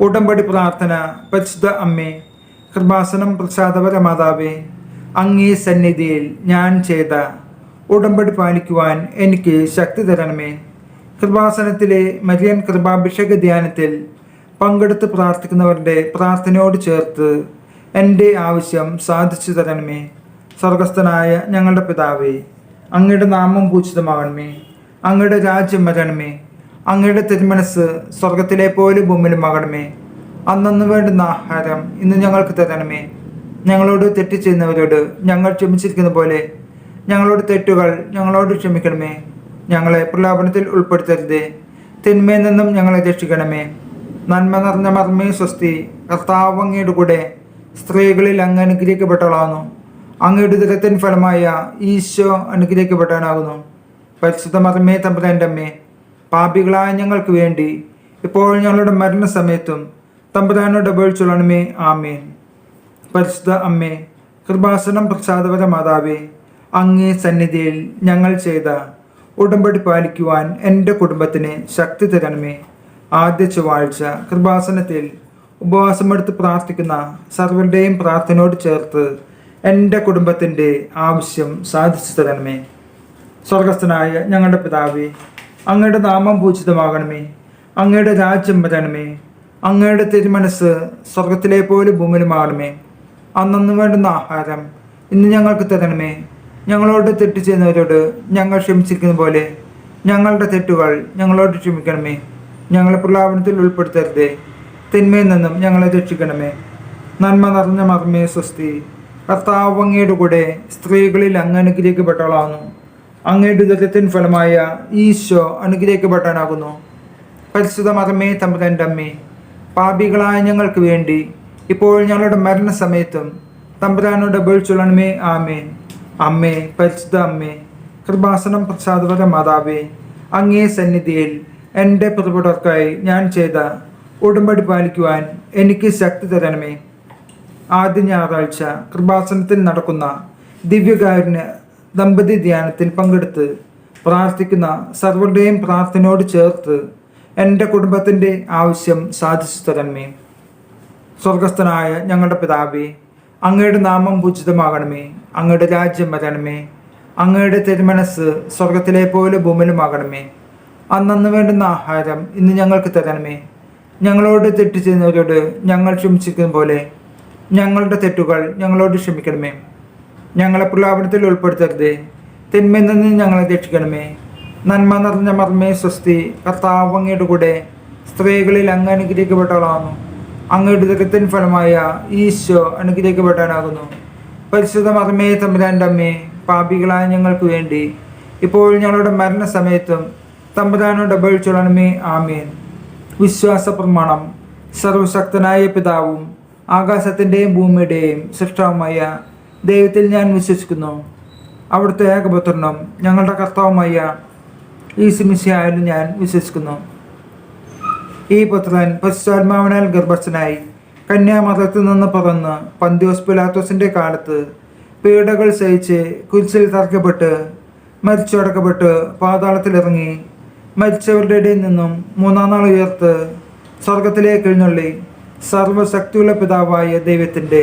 ഉടമ്പടി പ്രാർത്ഥന പരിശുദ്ധ അമ്മേ കൃപാസനം പ്രസാദപര മാതാവേ അങ്ങേ സന്നിധിയിൽ ഞാൻ ചെയ്ത ഉടമ്പടി പാലിക്കുവാൻ എനിക്ക് ശക്തി തരണമേ. കൃപാസനത്തിലെ മരിയൻ കൃപാഭിഷേക ധ്യാനത്തിൽ പങ്കെടുത്ത് പ്രാർത്ഥിക്കുന്നവരുടെ പ്രാർത്ഥനയോട് ചേർത്ത് എന്റെ ആവശ്യം സാധിച്ചു തരണമേ. സ്വർഗസ്ഥനായ ഞങ്ങളുടെ പിതാവേ അങ്ങയുടെ നാമം പൂജിതമാകണമേ. അങ്ങയുടെ രാജ്യം വരണമേ. അങ്ങയുടെ തിരുമനസ് സ്വർഗത്തിലെ പോലെ ഭൂമിയിലും ഭൂമിയിലുമാകണമേ അന്നന്ന് വേണ്ടുന്ന ആഹാരം ഇന്ന് ഞങ്ങൾക്ക് തരണമേ. ഞങ്ങളോട് തെറ്റ് ചെയ്യുന്നവരോട് ഞങ്ങൾ ക്ഷമിച്ചിരിക്കുന്ന പോലെ ഞങ്ങളോട് തെറ്റുകൾ ഞങ്ങളോട് ക്ഷമിക്കണമേ. ഞങ്ങളെ പ്രലാപനത്തിൽ ഉൾപ്പെടുത്തരുതേ. തിന്മയിൽ നിന്നും ഞങ്ങളെ രക്ഷിക്കണമേ. നന്മ നിറഞ്ഞ മർമ്മേ സ്വസ്തി കർത്താവ് അങ്ങയുടെ കൂടെ സ്ത്രീകളിൽ അങ്ങ് അനുഗ്രഹിക്കപ്പെട്ടവളാകുന്നു. അങ്ങയുടെ ദുരത്തിൻ ഫലമായ ഈശോ അനുഗ്രഹിക്കപ്പെട്ടവനാകുന്നു. പരിശുദ്ധ മർമ്മേ തമ്പുരാന്റെ അമ്മേ പാപികളായ ഞങ്ങൾക്ക് വേണ്ടി. ഇപ്പോൾ ഞങ്ങളുടെ മരണസമയത്തും തമ്പുരാനോട് അപേക്ഷിച്ചുള്ളണമേ ആമേൻ. പരിശുദ്ധ അമ്മേ കൃപാസനം പ്രസാദപര മാതാവേ അങ്ങേ സന്നിധിയിൽ ഞങ്ങൾ ചെയ്ത ഉടമ്പടി പാലിക്കുവാൻ എന്റെ കുടുംബത്തിന് ശക്തി തരണമേ. ആദ്യ ചൊവ്വാഴ്ച കൃപാസനത്തിൽ ഉപവാസമെടുത്ത് പ്രാർത്ഥിക്കുന്ന സർവരുടെയും പ്രാർത്ഥനയോട് ചേർത്ത് എന്റെ കുടുംബത്തിന്റെ ആവശ്യം സാധിച്ചു തരണമേ. സ്വർഗസ്ഥനായ ഞങ്ങളുടെ പിതാവേ അങ്ങയുടെ നാമം പൂജിതമാകണമേ. അങ്ങയുടെ രാജ്യം വരണമേ. അങ്ങയുടെ തിരുമനസ് സ്വർഗത്തിലെ പോലെ ഭൂമിയിലുമാകണമേ അന്നന്ന് വേണ്ടുന്ന ആഹാരം ഇന്ന് ഞങ്ങൾക്ക് തരണമേ. ഞങ്ങളോട് തെറ്റ് ചെയ്യുന്നവരോട് ഞങ്ങൾ ക്ഷമിച്ചിരിക്കുന്ന പോലെ ഞങ്ങളുടെ തെറ്റുകൾ ഞങ്ങളോട് ക്ഷമിക്കണമേ. ഞങ്ങളെ പ്രലാപനത്തിൽ ഉൾപ്പെടുത്തരുതേ. തിന്മയിൽ നിന്നും ഞങ്ങളെ രക്ഷിക്കണമേ. നന്മ നിറഞ്ഞ മർമ്മേ സ്വസ്തി. കർത്താവ് അങ്ങയുടെ കൂടെ സ്ത്രീകളിൽ അങ്ങ് അനുഗ്രഹിക്കപ്പെട്ടവളാകുന്നു. അങ്ങയുടെ ഉദരത്തിൻ ഫലമായ ഈശോ അനുഗ്രഹിക്കപ്പെട്ടാനാകുന്നു. പരിശുദ്ധ മതമേ തമ്പുരാന്റെ അമ്മേ പാപികളായ ഞങ്ങൾക്ക് വേണ്ടി ഇപ്പോൾ ഞങ്ങളുടെ മരണസമയത്തും തമ്പുരാനോട് അപേക്ഷിച്ചുള്ളണമേ ആമേ അമ്മേ പരിശുദ്ധ അമ്മേ കൃപാസനം പ്രസാദപര മാതാവേ അങ്ങേ സന്നിധിയിൽ എന്റെ പുതുപുടർക്കായി ഞാൻ ചെയ്ത ഉടമ്പടി പാലിക്കുവാൻ എനിക്ക് ശക്തി തരണമേ. ആദ്യ ഞായറാഴ്ച കൃപാസനത്തിൽ നടക്കുന്ന ദിവ്യകാരുണ്യ ദമ്പതി ധ്യാനത്തിൽ പങ്കെടുത്ത് പ്രാർത്ഥിക്കുന്ന സർവരുടെയും പ്രാർത്ഥനയോട് ചേർത്ത് എന്റെ കുടുംബത്തിന്റെ ആവശ്യം സാധിച്ചു തരണമേ. സ്വർഗസ്ഥനായ ഞങ്ങളുടെ പിതാവേ അങ്ങയുടെ നാമം പൂജിതമാകണമേ അങ്ങയുടെ രാജ്യം വരണമേ. അങ്ങയുടെ തിരുമനസ് സ്വർഗത്തിലെ പോലെ ഭൂമിയിലുമാകണമേ. അന്നന്ന് വേണ്ടുന്ന ആഹാരം ഇന്ന് ഞങ്ങൾക്ക് തരണമേ. ഞങ്ങളോട് തെറ്റ് ചെയ്യുന്നവരോട് ഞങ്ങൾ ക്ഷമിച്ചിരിക്കുന്ന പോലെ ഞങ്ങളുടെ തെറ്റുകൾ ഞങ്ങളോട് ക്ഷമിക്കണമേ. ഞങ്ങളെ പ്രലാപനത്തിൽ ഉൾപ്പെടുത്തരുതേ. തിന്മയിൽ നിന്ന് ഞങ്ങളെ രക്ഷിക്കണമേ. നന്മ നിറഞ്ഞ മർമ്മേ സ്വസ്തി. കർത്താവ് അങ്ങയുടെ കൂടെ സ്ത്രീകളിൽ അങ്ങ് അനുഗ്രഹിക്കപ്പെട്ടവളാകുന്നു. അങ്ങയുടെ ദുഃഖത്തിൻ ഫലമായ ഈശോ അനുഗ്രഹിക്കപ്പെട്ടവനാകുന്നു. പരിശുദ്ധ മർമ്മേ തമ്പുരാന്റെ അമ്മേ പാപികളായ ഞങ്ങൾക്ക് വേണ്ടി ഇപ്പോൾ ഞങ്ങളുടെ മരണസമയത്തും തമ്പുരാനോട് അപേക്ഷിച്ചോളണമേ ആമീൻ. വിശ്വാസ പ്രമാണം സർവശക്തനായ പിതാവും ആകാശത്തിന്റെയും ഭൂമിയുടെയും സൃഷ്ടാവുമായ ദൈവത്തിൽ ഞാൻ വിശ്വസിക്കുന്നു. അവിടുത്തെ ഏകപുത്രനും ഞങ്ങളുടെ കർത്താവുമായ ഈ സിമിശയായാലും ഞാൻ വിശ്വസിക്കുന്നു. ഈ പുത്രൻ പശ്ചാത്മാവിനാൽ ഗർഭസ്ഥനായി കന്യാമതത്തിൽ നിന്ന് പറന്ന് പന്തിയോസ് പിലാത്തോസിന്റെ കാലത്ത് പീഡകൾ സഹിച്ച് കുരിശിൽ തറക്കപ്പെട്ട് മരിച്ചടക്കപ്പെട്ട് പാതാളത്തിലിറങ്ങി മരിച്ചവരുടെ ഇടയിൽ നിന്നും മൂന്നാം നാൾ ഉയർത്ത് സ്വർഗത്തിലേക്ക് എഴുന്നള്ളി സർവശക്തിയുള്ള പിതാവായ ദൈവത്തിന്റെ